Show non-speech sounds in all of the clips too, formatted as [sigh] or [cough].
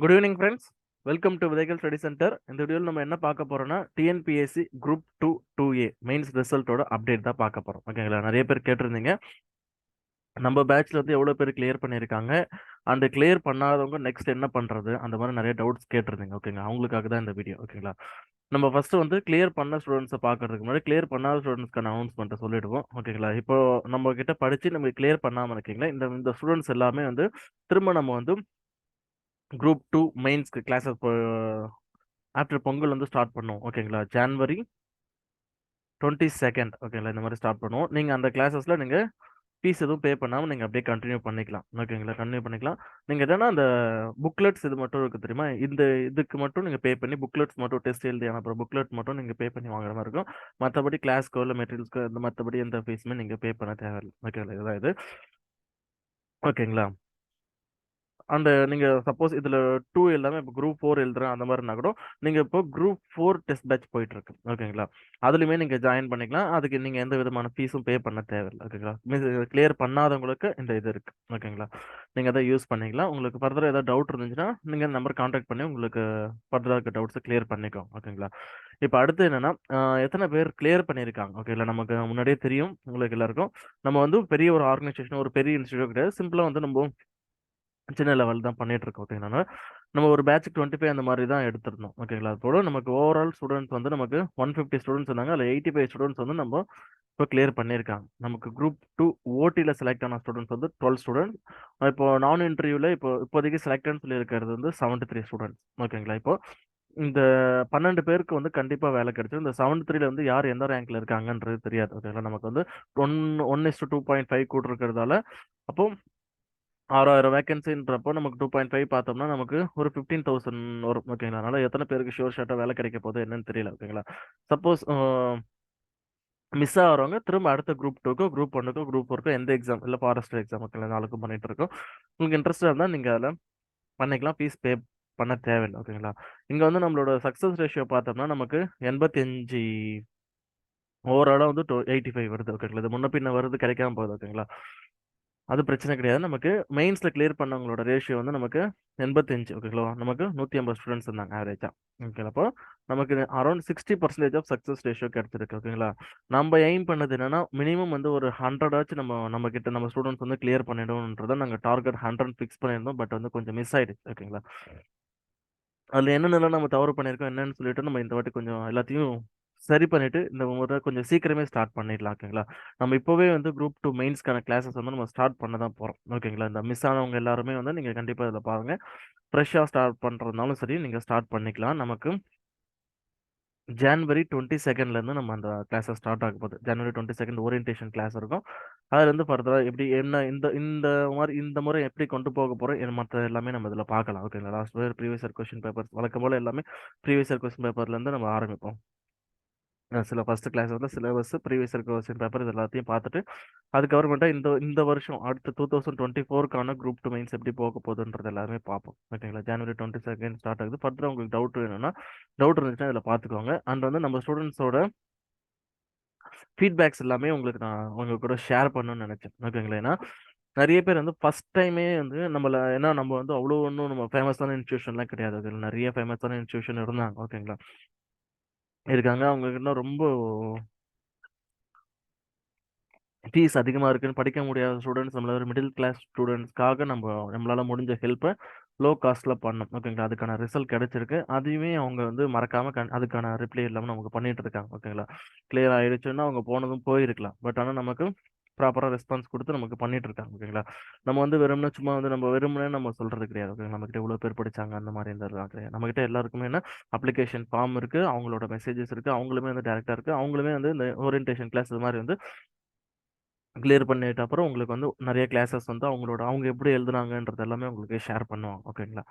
Good evening friends welcome to Vidhaigal study centre இந்த வீடியோவில் நம்ம என்ன பார்க்க போறோம்னா TNPSC group two two A mains ரிசல்ட்டோட update தான் பார்க்க போறோம். ஓகேங்களா நிறைய பேர் கேட்டிருந்தீங்க. நம்ம பேட்ச்ல வந்து எவ்வளோ பேர் கிளியர் பண்ணியிருக்காங்க? அண்ட் கிளியர் பண்ணாதவங்க நெக்ஸ்ட் என்ன பண்றது? அந்த மாதிரி நிறைய டவுட்ஸ் கேட்டிருந்தீங்க. ஓகேங்களா அவங்களுக்காக தான் இந்த வீடியோ ஓகேங்களா நம்ம ஃபர்ஸ்ட் வந்து கிளியர் பண்ண ஸ்டூடெண்ட்ஸை பார்க்கறதுக்கு முன்னாடி கிளியர் பண்ணாத ஸ்டூடெண்ட்ஸ்க்கான அனௌன்ஸ்மெண்ட்டை சொல்லிடுவோம். ஓகேங்களா இப்போ நம்ம கிட்ட படிச்சு நம்ம கிளியர் பண்ணாமல் இருக்கீங்களா? இந்த இந்த ஸ்டூடெண்ட்ஸ் எல்லாமே வந்து திரும்ப நம்ம வந்து குரூப் டூ மெயின்ஸ்க்கு கிளாஸஸ் ஆஃப்டர் பொங்கல் வந்து ஸ்டார்ட் பண்ணுவோம். ஓகேங்களா ஜான்வரி டுவெண்ட்டி செகண்ட் ஓகேங்களா இந்த மாதிரி ஸ்டார்ட் பண்ணுவோம். நீங்கள் அந்த கிளாஸஸில் நீங்கள் ஃபீஸ் எதுவும் பே பண்ணாமல் நீங்கள் அப்படியே கண்டினியூ பண்ணிக்கலாம். ஓகேங்களா கண்டினியூ பண்ணிக்கலாம். நீங்கள் என்னன்னா அந்த புக்லெட்ஸ் இது மட்டும் இருக்குது தெரியுமா? இந்த இதுக்கு மட்டும் நீங்கள் பே பண்ணி புக்லெட்ஸ் மட்டும் டெஸ்ட் எழுதி அனுப்புகிற புக்லெட் மட்டும் நீங்கள் பே பண்ணி வாங்குற மாதிரி இருக்கும். மற்றபடி கிளாஸ்க்கோ இல்லை மெட்டீரியல்ஸ்க்கோ இந்த மற்றபடி எந்த ஃபீஸுமே நீங்கள் பே பண்ண தேவையில்லை. ஓகேங்களா இதுதான் இது. ஓகேங்களா அந்த நீங்க சப்போஸ் இதுல டூ எல்லாமே இப்போ குரூப் ஃபோர் எழுதுறேன் அந்த மாதிரினா கூட நீங்க இப்போ குரூப் ஃபோர் டெஸ்ட் பேட்ச் போயிட்டு இருக்கு ஓகேங்களா? அதுலயுமே நீங்க ஜாயின் பண்ணிக்கலாம். அதுக்கு நீங்க எந்த விதமான ஃபீஸும் பே பண்ண தேவையில்லை. ஓகேங்களா? மீன்ஸ் கிளியர் பண்ணாதவங்களுக்கு இந்த இது இருக்கு. ஓகேங்களா? நீங்க அதை யூஸ் பண்ணிக்கலாம். உங்களுக்கு ஃபர்தர் ஏதாவது டவுட் இருந்துச்சுன்னா நீங்க நம்பர் கான்டாக்ட் பண்ணி உங்களுக்கு ஃபர்தராக இருக்க டவுட்ஸை கிளியர் பண்ணிக்கோங்க ஓகேங்களா? இப்போ அடுத்து என்னன்னா எத்தனை பேர் கிளியர் பண்ணியிருக்காங்க? ஓகேங்களா? நமக்கு முன்னாடியே தெரியும். உங்களுக்கு எல்லாருக்கும். நம்ம வந்து பெரிய ஒரு ஆர்கனைசேஷன் ஒரு பெரிய இன்ஸ்டியூட் கிடையாது. சிம்பிளாக வந்து நம்ம சின்ன லெவல் தான் பண்ணிட்டு இருக்கோம் ஓகேங்களா நம்ம ஒரு பேட்ச் டுவெண்ட்டி ஃபைவ் அந்த மாதிரி தான் எடுத்திருந்தோம் ஓகேங்களா அதோட நமக்கு ஓவரால் ஸ்டூடெண்ட்ஸ் வந்து நமக்கு ஒன் ஃபிஃப்டி ஸ்டூடெண்ட்ஸ் இருந்தாங்க அதில் எயிட்டி ஃபைவ் ஸ்டூடெண்ட்ஸ் வந்து நம்ம இப்போ கிளியர் பண்ணியிருக்காங்க. நமக்கு குரூப் டூ ஓடியில் செலக்ட் ஆன ஸ்டூடெண்ட்ஸ் வந்து டுவெல் ஸ்டூடெண்ட்ஸ் இப்போ நான் இன்டர்வியூவில் இப்போ இப்போதைக்கு செலக்ட்னு சொல்லி இருக்கிறது வந்து செவன்ட்டி த்ரீ ஸ்டூடெண்ட்ஸ் ஓகேங்களா இப்போ இந்த பன்னெண்டு பேருக்கு வந்து கண்டிப்பாக வேலை கிடைச்சிடும் இந்த செவன்த் த்ரீல வந்து யார் எந்த ரேங்க்ல இருக்காங்கன்றது தெரியாது ஓகேங்களா நமக்கு வந்து one one is to two point five கூட்டிருக்கிறதால அப்போ ஆறாயிரம் வேகன்சின்றப்போ நமக்கு டூ பாயிண்ட் ஃபைவ் பார்த்தோம்னா நமக்கு ஒரு ஃபிஃப்டீன் தௌசண்ட் வரும் ஓகேங்களா அதனால எத்தனை பேருக்கு ஷோர் ஷார்ட்டாக வேலை கிடைக்க போகுது என்னன்னு தெரியல ஓகேங்களா சப்போஸ் மிஸ் ஆகிறவங்க திரும்ப அடுத்த குரூப் டூக்கோ குரூப் ஒன்றுக்கோ குரூப் ஃபோருக்கோ எந்த எக்ஸாம் இல்லை ஃபாரஸ்ட் எக்ஸாம் ஓகேங்களா நாளுக்கும் பண்ணிட்டு இருக்கோம். உங்களுக்கு இன்ட்ரெஸ்டாக இருந்தால் நீங்கள் அதில் பண்ணிக்கலாம். ஃபீஸ் பே பண்ண தேவையில்லை ஓகேங்களா இங்கே வந்து நம்மளோட சக்ஸஸ் ரேஷியோ பார்த்தோம்னா நமக்கு எண்பத்தி அஞ்சு ஓவராலாக வந்து டூ எயிட்டி ஃபைவ் வருது ஓகேங்களா இது முன்ன பின்ன வருது கிடைக்காம போகுது ஓகேங்களா அது பிரச்சனை கிடையாது. நமக்கு மெயின்ஸில் கிளியர் பண்ணவங்களோட ரேஷியோ வந்து நமக்கு எண்பத்தஞ்சு ஓகேங்களா நமக்கு நூற்றி ஐம்பது ஸ்டூடெண்ட்ஸ் இருந்தாங்க ஆவரேஜாக ஓகேங்களா அப்போ நமக்கு around sixty percentage of success ratio கிடைச்சிருக்கு ஓகேங்களா நம்ம எய்ம் பண்ணது என்னன்னா மினிமம் வந்து ஒரு ஹண்ட்ரடாச்சும் நம்ம நம்ம கிட்ட நம்ம ஸ்டூடெண்ட்ஸ் வந்து கிளியர் பண்ணிடணுன்றத நாங்கள் டார்கெட் ஹண்ட்ரட் ஃபிக்ஸ் பண்ணியிருந்தோம். பட் வந்து கொஞ்சம் மிஸ் ஆயிடுச்சு ஓகேங்களா அதில் என்னென்னலாம் நம்ம தவறு பண்ணியிருக்கோம் என்னன்னு சொல்லிட்டு நம்ம இந்த வாட்டி கொஞ்சம் எல்லாத்தையும் சரி பண்ணிட்டு இந்த முறை கொஞ்சம் சீக்கிரமே ஸ்டார்ட் பண்ணிடலாம் ஓகேங்களா? நம்ம இப்போவே வந்து குரூப் டூ மெயின்ஸ்க்கான கிளாஸஸ் வந்து நம்ம ஸ்டார்ட் பண்ண தான் போகிறோம் ஓகேங்களா? இந்த மிஸ் ஆனவங்க எல்லாருமே வந்து நீங்கள் கண்டிப்பாக இதில் பாருங்கள் ஃப்ரெஷ்ஷாக ஸ்டார்ட் பண்ணுறதுனாலும் சரி நீங்கள் ஸ்டார்ட் பண்ணிக்கலாம். நமக்கு ஜான்வரி டுவெண்ட்டி செகண்ட்லேருந்து நம்ம அந்த கிளாஸை ஸ்டார்ட் ஆக போகுது. ஜனவரி டுவெண்ட்டி செகண்ட் ஓரியன்டேஷன் கிளாஸ் இருக்கும் அதுலேருந்து ஃபர்தராக எப்படி என்ன இந்த இந்த மாதிரி இந்த முறை எப்படி கொண்டு போக போகிறோம் மற்ற எல்லாமே நம்ம இதில் பார்க்கலாம் ஓகேங்களா? Last year previous year question paper வழக்கம் போல் எல்லாமே ப்ரீவியஸ் இயர் கொஸ்டின் பேப்பர்லேருந்து நம்ம ஆரம்பிப்போம். சில ஃபஸ்ட்டு கிளாஸ் வந்து syllabus previous year question paper இது எல்லாத்தையும் பார்த்துட்டு அதுக்கப்புறமேட்டா இந்த இந்த வருஷம் அடுத்த டூ தௌசண்ட் டுவெண்ட்டி ஃபோருக்கான குரூப் டூ மெயின்ஸ் எப்படி போக போகுதுன்றது எல்லாமே பார்ப்போம். ஓகேங்களா ஜனவரி டுவெண்ட்டி செகண்ட் ஸ்டார்ட் ஆகுது. ஃபர்தராக உங்களுக்கு டவுட் வேணும்னா டவுட் இருந்துச்சுன்னா இதில் பார்த்துக்கோங்க. அண்ட் வந்து நம்ம ஸ்டூடெண்ட்ஸோட ஃபீட்பேக்ஸ் எல்லாமே உங்களுக்கு நான் உங்க கூட ஷேர் பண்ணணும்னு நினச்சேன். ஓகேங்களா ஏன்னா நிறைய பேர் வந்து ஃபஸ்ட் டைமே வந்து நம்மள ஏன்னா நம்ம வந்து அவ்வளோ ஒன்றும் நம்ம ஃபேமஸான இன்ஸ்டியூஷன்லாம் கிடையாது. அதில் நிறைய ஃபேமஸான இன்ஸ்டியூஷன் இருந்தாங்க. ஓகேங்களா இருக்காங்க. அவங்கக்கிட்ட ரொம்ப ஃபீஸ் அதிகமாக இருக்குன்னு படிக்க முடியாத ஸ்டூடெண்ட்ஸ் நம்மள ஒரு மிடில் கிளாஸ் ஸ்டூடெண்ட்ஸ்க்காக நம்ம நம்மளால முடிஞ்ச ஹெல்ப்பை லோ காஸ்ட்டில் பண்ணோம் ஓகேங்களா அதுக்கான ரிசல்ட் கிடைச்சிருக்கு. அதையுமே அவங்க வந்து மறக்காம கண் அதுக்கான ரிப்ளை இல்லாமல் நமக்கு பண்ணிட்டு இருக்காங்க. ஓகேங்களா கிளியர் ஆயிடுச்சுன்னா அவங்க போனதும் போயிருக்கலாம். பட் ஆனால் நமக்கு ப்ராப்பராக ரெஸ்பான்ஸ் கொடுத்து நமக்கு பண்ணிட்டு இருக்காங்க ஓகேங்களா? நம்ம வந்து வெறும்னா சும்மா வந்து நம்ம வெறும்னே நம்ம சொல்றது கிடையாது ஓகேங்களா? நம்மகிட்ட இவ்வளோ பேர் படிச்சாங்க அந்த மாதிரி இந்த கிடையாது. நம்மகிட்ட எல்லாருக்குமே என்ன? அப்ளிகேஷன் ஃபார்ம் இருக்கு அவங்களோட மெசேஜஸ் இருக்கு அவங்களுமே வந்து டேரக்டா இருக்கு அவங்களுமே வந்து இந்த ஓரியன்டேஷன் கிளாஸ் இது மாதிரி வந்து கிளியர் பண்ணிட்ட அப்புறம் உங்களுக்கு வந்து நிறைய கிளாஸஸ் வந்து அவங்களோட அவங்க எப்படி எழுதுனாங்கன்றது எல்லாமே உங்களுக்கு ஷேர் பண்ணுவாங்க ஓகேங்களா?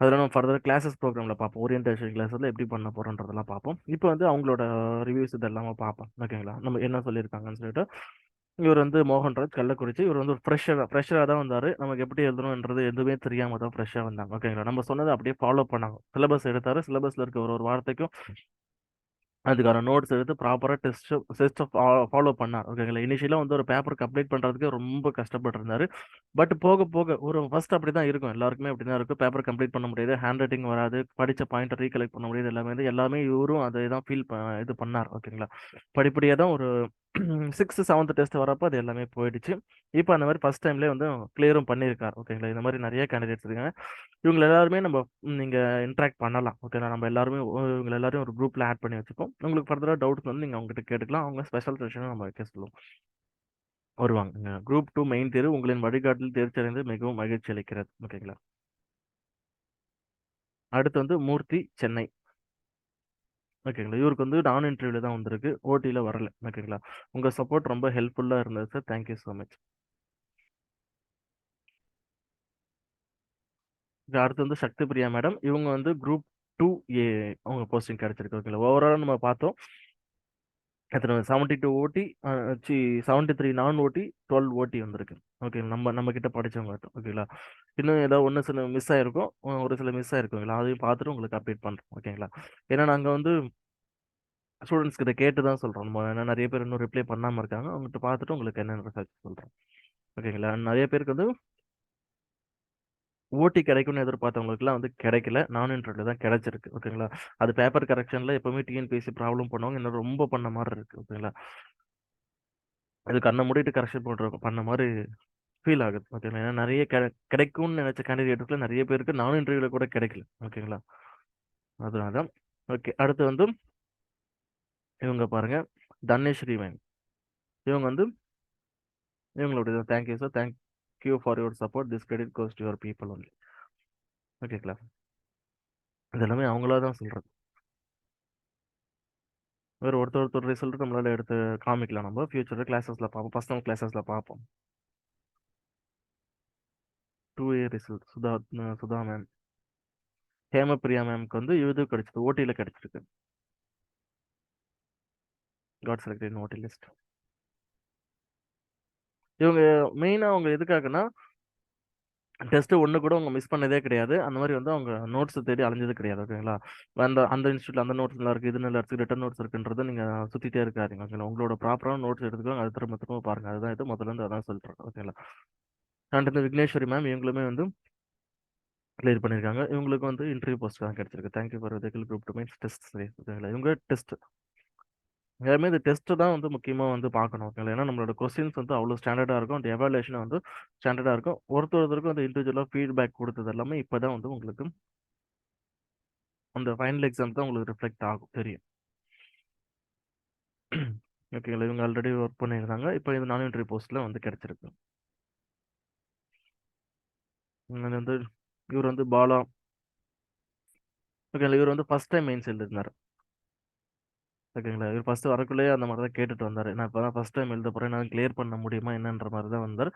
அதில் நம்ம ஃபர்தர் கிளாஸஸ் ப்ரோக்ராமில் பார்ப்போம். ஓரியன்டேஷன் கிளாஸில் எப்படி பண்ண போகிறோன்றதெல்லாம் பார்ப்போம். இப்போ வந்து அவங்களோட ரிவ்யூஸ் இதெல்லாமே பார்ப்போம் ஓகேங்களா? நம்ம என்ன சொல்லியிருக்காங்கன்னு சொல்லிட்டு இவர் வந்து மோகன்ராஜ் கள்ளக்குறிச்சி. இவர் வந்து ஒரு ஃப்ரெஷராக ஃப்ரெஷராக தான் வந்தார். நமக்கு எப்படி எழுதணுன்றது எதுவுமே தெரியாமல் தான் ஃப்ரெஷ்ஷாக வந்தாங்க. ஓகேங்களா நம்ம சொன்னதை அப்படியே ஃபாலோ பண்ணாங்க. சிலபஸ் எடுத்தார். சிலபஸில் இருக்க ஒரு ஒரு வார்த்தைக்கும் அதுக்கான நோட்ஸ் எடுத்து ப்ராப்பராக டெஸ்ட் டெஸ்ட்டை ஃபாலோ பண்ணார். ஓகேங்களா இனிஷியலாக வந்து ஒரு பேப்பருக்கு அப்டேட் பண்ணுறதுக்கு ரொம்ப கஷ்டப்பட்டிருந்தார். பட் போக போக ஒரு ஃபர்ஸ்ட் அப்படி தான் இருக்கும். எல்லாருக்குமே அப்படி தான் இருக்கும். பேப்பர் கம்ப்ளீட் பண்ண முடியாது. ஹேண்ட் ரைட்டிங் வராது படித்த பாயிண்ட்டை ரீகலெக்ட் பண்ண முடியாது. எல்லாமே வந்து எல்லாமே இவரும் அதை தான் ஃபீல் இது பண்ணார். ஓகேங்களா படிப்படியாக தான் ஒரு சிக்ஸ்த்து செவன்த் டெஸ்ட் வரப்போ அது எல்லாமே போயிடுச்சு. இப்போ அந்த மாதிரி ஃபஸ்ட் டைம்லேயே வந்து கிளியரும் பண்ணியிருக்கார். ஓகேங்களா? இந்த மாதிரி நிறைய கேண்டிடேட்ஸ் இருக்காங்க. இவங்க எல்லாருமே நம்ம நீங்கள் இன்ட்ராக்ட் பண்ணலாம். ஓகேங்களா? நம்ம எல்லாருமே இவங்க எல்லாரும் ஒரு குரூப்பில் ஆட் பண்ணி வச்சுப்போம். உங்களுக்கு ஃபர்தராக டவுட்ஸ் வந்து நீங்கள் அவங்ககிட்ட கேட்டுக்கலாம். அவங்க ஸ்பெஷல் செஷனும் நம்ம வைக்க சொல்லுவோம். வருவாங்க குரூப் டூ மெயின் தேர்வு உங்களின் வழிகாட்டில் தேர்ச்சடைந்து மிகவும் மகிழ்ச்சி அளிக்கிறது. ஓகேங்களா? அடுத்து வந்து மூர்த்தி சென்னை. ஓகேங்களா? இவருக்கு வந்து நான் இன்டர்வியூல தான் வந்திருக்கு. ஓடியில் வரல. ஓகேங்களா? உங்கள் சப்போர்ட் ரொம்ப ஹெல்ப்ஃபுல்லாக இருந்தது சார் தேங்க்யூ ஸோ மச் அடுத்து வந்து சக்தி பிரியா மேடம் இவங்க வந்து குரூப் டூ ஏ அவங்க போஸ்டிங் கிடைச்சிருக்கு. ஓகேங்களா? ஓவராலாக நம்ம பார்த்தோம். எத்தனை செவன்ட்டி டூ ஓட்டி சி செவன்ட்டி த்ரீ நான் ஓட்டி டுவெல் ஓட்டி வந்திருக்கு. ஓகே நம்ம நம்ம கிட்ட படித்தவங்க ஓகேங்களா? இன்னும் ஏதோ ஒன்று சில மிஸ் ஆகிருக்கும் ஒரு சில மிஸ் ஆகிருக்குங்களா அதையும் பார்த்துட்டு உங்களுக்கு அப்டேட் பண்ணுறோம் ஓகேங்களா ஏன்னா நாங்கள் வந்து ஸ்டூடெண்ட்ஸ் கிட்ட கேட்டு தான் சொல்கிறோம் நம்ம ஏன்னா நிறைய பேர் இன்னும் ரிப்ளை பண்ணாமல் இருக்காங்க. அவங்ககிட்ட பார்த்துட்டு உங்களுக்கு என்னென்ன ரிசர்ச் சொல்கிறோம் ஓகேங்களா நிறைய பேருக்கு வந்து ஓட்டி கிடைக்கும்னு எதிர்பார்த்தவங்களுக்குலாம் வந்து கிடைக்கல. நான் இன்டர்வியூ தான் கிடைச்சிருக்கு. ஓகேங்களா அது பேப்பர் கரெக்ஷனில் எப்போவுமே டிஎன்பிஎஸ்சி ப்ராப்ளம் பண்ணுவாங்க. இன்னும் ரொம்ப பண்ண மாதிரி இருக்குது ஓகேங்களா அது கண்ணை மூடிட்டு கரெக்ஷன் பண்ணுற பண்ண மாதிரி ஃபீல் ஆகுது ஓகேங்களா ஏன்னா நிறைய கிடைக்கும்னு நினைச்ச கேண்டிடேட்டுக்குள்ள நிறைய பேருக்கு நானும் இன்டர்வியூல கூட கிடைக்கல. ஓகேங்களா? அதனால ஓகே. அடுத்து வந்து இவங்க பாருங்க. தனேஸ்வரி வேன் இவங்க வந்து இவங்களுடைய thank you sir thank for your support this credit credit your people only ஓகேங்களா? இதெல்லாமே அவங்களா தான் சொல்றது. வேறு ஒருத்தர் ஒருத்தர் ரிசல்ட் நம்மளால எடுத்து காமிக்கலாம் நம்ம. ஃபியூச்சரில் கிளாஸஸில் பார்ப்போம் பர்சனல் கிளாஸஸில் பார்ப்போம் two result Sudha Sudha ma'am Hemapriya மேம்க்கு வந்து இது கிடைச்சது ஓட்டியில் கிடைச்சிருக்கு. காட் செலக்டட் ஓட்டி லிஸ்ட் இவங்க மெயினாக அவங்க எதுக்காகன்னா டெஸ்ட்டு ஒன்று கூட அவங்க மிஸ் பண்ணதே கிடையாது. அந்த மாதிரி வந்து அவங்க நோட்ஸ் தேடி அலைஞ்சது கிடையாது ஓகேங்களா அந்த அந்த இன்ஸ்டியூட்ல அந்த நோட்ஸ் நல்லா இருக்குது இது நல்லா இருக்குது ரிட்டன் நோட்ஸ் இருக்குன்றது நீங்கள் சுற்றிட்டே இருக்காதிங்க ஓகேங்களா உங்களோட ப்ராப்பரான நோட்ஸ் எடுத்துக்கோங்க அது திரும்ப திரும்ப பாருங்கள் அதுதான் இது முதல்ல இருந்து அதான் சொல்கிறேன் ஓகேங்களா அண்ட் இந்த விக்னேஸ்வரி மேம் இவங்களுமே வந்து கிளியர் பண்ணியிருக்காங்க இவங்களுக்கு வந்து இன்டர்வியூ போஸ்ட் தான் கிடைச்சிருக்கு. Thank you for vehicle group two mains test ஓகேங்களா இவங்க டெஸ்ட் எல்லாமே இந்த டெஸ்ட்டு தான் வந்து முக்கியமாக வந்து பார்க்கணும் ஓகேங்களா ஏன்னா நம்மளோட கொஸ்டின்ஸ் வந்து அவ்வளோ ஸ்டாண்டர்டாக இருக்கும். அந்த எவாலுவேஷன் வந்து ஸ்டாண்டர்டாக இருக்கும். ஒருத்தர் ஒருத்தருக்கும் அந்த இண்டிவிஜுவலாக ஃபீட்பேக் கொடுத்தது எல்லாமே இப்போ தான் வந்து உங்களுக்கு அந்த ஃபைனல் எக்ஸாம் தான் உங்களுக்கு ரிஃப்ளெக்ட் ஆகும். தெரியும். ஓகேங்களா இவங்க ஆல்ரெடி ஒர்க் பண்ணியிருந்தாங்க. இப்போ இந்த நான் இன்டர்வியூ போஸ்ட்டில் வந்து கிடச்சிருக்கு. வந்து இவர் வந்து பாலா. ஓகேங்களா? இவர் வந்து ஃபஸ்ட் டைம் மெயின்ஸ் எழுதிருந்தார் ஓகேங்களா? இவர் ஃபஸ்ட்டு வரக்குள்ளேயே அந்த மாதிரி தான் கேட்டுட்டு வந்தார். நான் இப்போ தான் ஃபஸ்ட் டைம் எழுத போகிறேன் நான் கிளியர் பண்ண முடியுமா என்னன்ற மாதிரி தான் வந்தார்.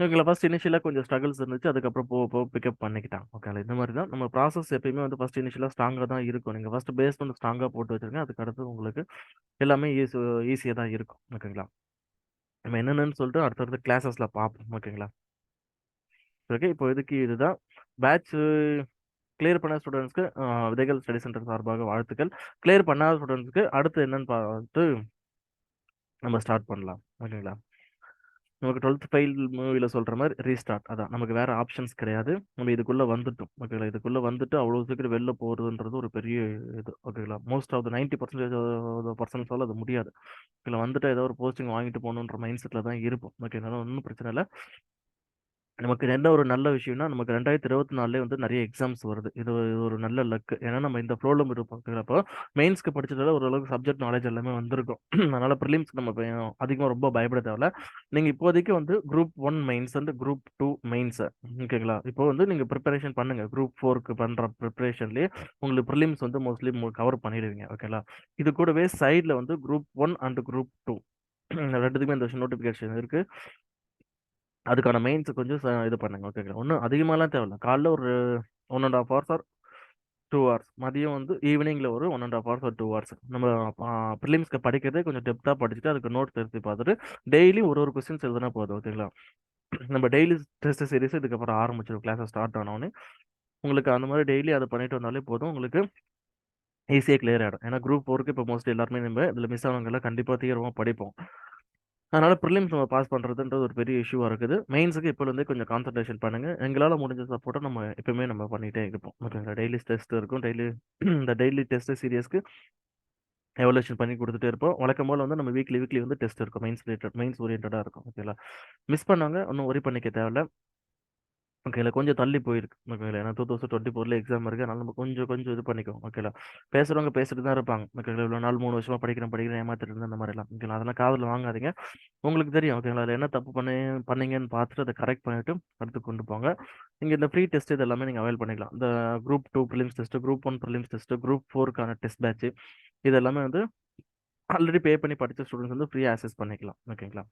ஓகேங்களா? ஃபஸ்ட் இனிஷியலாக கொஞ்சம் ஸ்ட்ரகிள்ஸ் இருந்துச்சு. அதுக்கப்புறம் போக போக பிக்கப் பண்ணிக்கிட்டாங்க. ஓகேங்களா? இந்த மாதிரி தான் நம்ம ப்ராசஸ் எப்பயுமே வந்து ஃபஸ்ட் இனிஷியலாக ஸ்ட்ராங்காக தான் இருக்கும். நீங்கள் ஃபஸ்ட் பேஸ் வந்து ஸ்ட்ராங்காக போட்டு வச்சுருங்க அதுக்கடுத்து உங்களுக்கு எல்லாமே ஈஸி ஈஸியாக தான் இருக்கும். ஓகேங்களா? நம்ம என்னென்னு சொல்லிட்டு அடுத்தடுத்த கிளாஸஸில் பார்ப்போம். ஓகேங்களா? ஓகே இப்போ இதுக்கு இதுதான். பேட்ச் கிளியர் பண்ண ஸ்டூடெண்ட்ஸ்க்கு விதைகள் ஸ்டடி சென்டர் சார்பாக வாழ்த்துக்கள். கிளியர் பண்ணாத ஸ்டூடெண்ட்ஸ்க்கு அடுத்து என்னன்னு பார்த்து நம்ம ஸ்டார்ட் பண்ணலாம். ஓகேங்களா? நமக்கு டுவெல்த் ஃபைல் மூவியில் சொல்கிற மாதிரி ரீஸ்டார்ட் அதான் நமக்கு வேறு ஆப்ஷன்ஸ் கிடையாது. நம்ம இதுக்குள்ளே வந்துட்டோம். ஓகேங்களா? இதுக்குள்ளே வந்துட்டு அவ்வளோ சீக்கிரம் வெளில போகிறதுன்றது ஒரு பெரிய இது. ஓகேங்களா? Most of the ninety percentage பர்சன்ஸால் அது முடியாது. ஓகேங்களா வந்துட்டு ஏதோ ஒரு போஸ்டிங் வாங்கிட்டு போகணுன்ற மைண்ட் செட்டில் தான் இருப்போம். ஓகேங்களா ஒன்றும் பிரச்சனை இல்லை. நமக்கு என்ன ஒரு நல்ல விஷயம்னா நமக்கு ரெண்டாயிரத்தி இருபத்தி நாலுலேயே வந்து நிறைய எக்ஸாம்ஸ் வருது. இது ஒரு நல்ல லக் ஏன்னா நம்ம இந்த ஃப்ளோவில் இருப்போம் மெயின்ஸ்க்கு படிச்சதால ஓரளவுக்கு சப்ஜெக்ட் நாலேஜ் எல்லாமே வந்திருக்கும். [clears throat] அதனால ப்ரிலிம்ஸ்க்கு நம்ம அதிகமாக ரொம்ப பயப்பட தேவையில்ல. நீங்கள் இப்போதைக்கு வந்து group one mains and group two mains ஓகேங்களா இப்போ வந்து நீங்கள் ப்ரிப்பரேஷன் பண்ணுங்க. குரூப் ஃபோருக்கு பண்ணுற ப்ரிப்பரேஷன்லேயே உங்களுக்கு ப்ரிலிம்ஸ் வந்து மோஸ்ட்லி கவர் பண்ணிடுவீங்க. ஓகேங்களா இது கூடவே சைடில் வந்து group one and group two ரெண்டுத்துக்குமே இந்த வருஷம் நோட்டிஃபிகேஷன் இருக்குது அதுக்கான மெயின்ஸ் கொஞ்சம் இது பண்ணுங்க. ஓகேங்களா ஒன்றும் அதிகமாகலாம் தேவையில்ல. காலைல ஒரு one and half hours or two hours மதியம் வந்து ஈவினிங்கில் ஒரு ஒன் அண்ட் ஆஃப் ஹவர்ஸ் ஒரு டூ ஹவர்ஸ் நம்ம ப்ரிலிம்ஸ்க்கு படிக்கிறதே கொஞ்சம் டெப்த்தாக படிச்சுட்டு அதுக்கு நோட்ஸ் எடுத்து பார்த்துட்டு டெய்லி ஒரு ஒரு கொஸ்டின்ஸ் எழுதுனா போதும். ஓகேங்களா நம்ம டெய்லி டெஸ்ட் சீரிஸ் இதுக்கப்புறம் ஆரம்பிச்சிடும் கிளாஸை ஸ்டார்ட் ஆனோடனே உங்களுக்கு அந்த மாதிரி டெய்லி அதை பண்ணிட்டு வந்தாலே போதும். உங்களுக்கு ஈஸியாக கிளியர் ஆகிடும் ஏன்னா குரூப் ஃபோருக்கு இப்போ மோஸ்ட்லி எல்லாருமே நம்ம இதில் மிஸ் ஆனவங்கெல்லாம் கண்டிப்பாக தீவிரமாக படிப்போம். அதனால ப்ரிலிம்ஸ் நம்ம பாஸ் பண்ணுறதுன்றது ஒரு பெரிய இஷ்யூவாக இருக்குது. மெயின்ஸுக்கு இப்போ வந்து கொஞ்சம் கான்சன்ட்ரேஷன் பண்ணுங்கள் எங்களால் முடிஞ்ச சப்போர்ட்டை நம்ம எப்பவுமே நம்ம பண்ணிகிட்டே இருப்போம். ஓகேங்களா டெய்லி டெஸ்ட் இருக்கும். டெய்லி [clears throat] இந்த டெய்லி டெஸ்ட் சீரியஸ்க்கு எவல்யூஷன் பண்ணி கொடுத்துட்டே இருப்போம். வழக்கம் போல் வந்து நம்ம வீக்லி வீக்லி வந்து டெஸ்ட் இருக்கும். மெயின்ஸ் ரிலேட்டட் மெயின்ஸ் ஓரியன்டாக இருக்கும். ஓகேங்களா மிஸ் பண்ணாங்க ஒன்றும் ஒரி பண்ணிக்க தேவையில்ல. ஓகேங்களா? கொஞ்சம் தள்ளி போயிருக்கு. ஓகேங்களா? ஏன்னா டூ தௌசண்ட் டுவெண்ட்டி ஃபோரில் எக்ஸாம் இருக்குது அதனால நம்ம கொஞ்சம் கொஞ்சம் இது பண்ணிக்கோ ஓகேலா பேசுகிறவங்க பேசிட்டு தான் இருப்பாங்க. ஓகேங்களா? இவ்வளோ நாள் மூணு வருஷமாக படிக்கிறேன் படிக்கிறேன் ஏமாத்திட்டு இருந்தேன் அந்த மாதிரிலாம். ஓகேங்களா? அதெல்லாம் காதில் வாங்காதீங்க. உங்களுக்கு தெரியும். ஓகேங்களா? அதில் என்ன தப்பு பண்ணி பண்ணீங்கன்னு பார்த்துட்டு அதை கரெக்ட் பண்ணிவிட்டு அடுத்து கொண்டு போங்க. நீங்கள் இந்த ஃப்ரீ டெஸ்ட் இது எல்லாமே நீங்கள் அவைல் பண்ணிக்கலாம். இந்த group two prelims test group one prelims test group ஃபோருக்கான test batch இது எல்லாமே வந்து ஆல்ரெடி பே பண்ணி படித்த ஸ்டூடெண்ட்ஸ் வந்து ஃப்ரீ ஆக்சஸ் பண்ணிக்கலாம். ஓகேங்களா?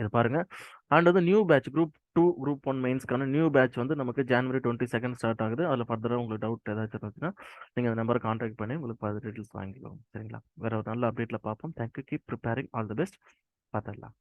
இது பாருங்கள் அண்ட் வந்து new batch group two group one மெயின்ஸ்க்கான new batch வந்து நமக்கு ஜனவரி டுவெண்ட்டி செகண்ட் ஸ்டார்ட் ஆகுது. அதில் ஃபர்தராக உங்களுக்கு டவுட் ஏதாச்சும் இருந்துச்சுன்னா நீங்கள் அந்த நம்பரை காண்டாக்ட் பண்ணி உங்களுக்கு பாதி டீட்டெயில்ஸ் வாங்கிக்கலாம். சரிங்களா? வேறு ஒரு நல்ல அப்டேட்டில் பார்ப்போம். Thank you keep preparing all the best பார்த்துடலாம்.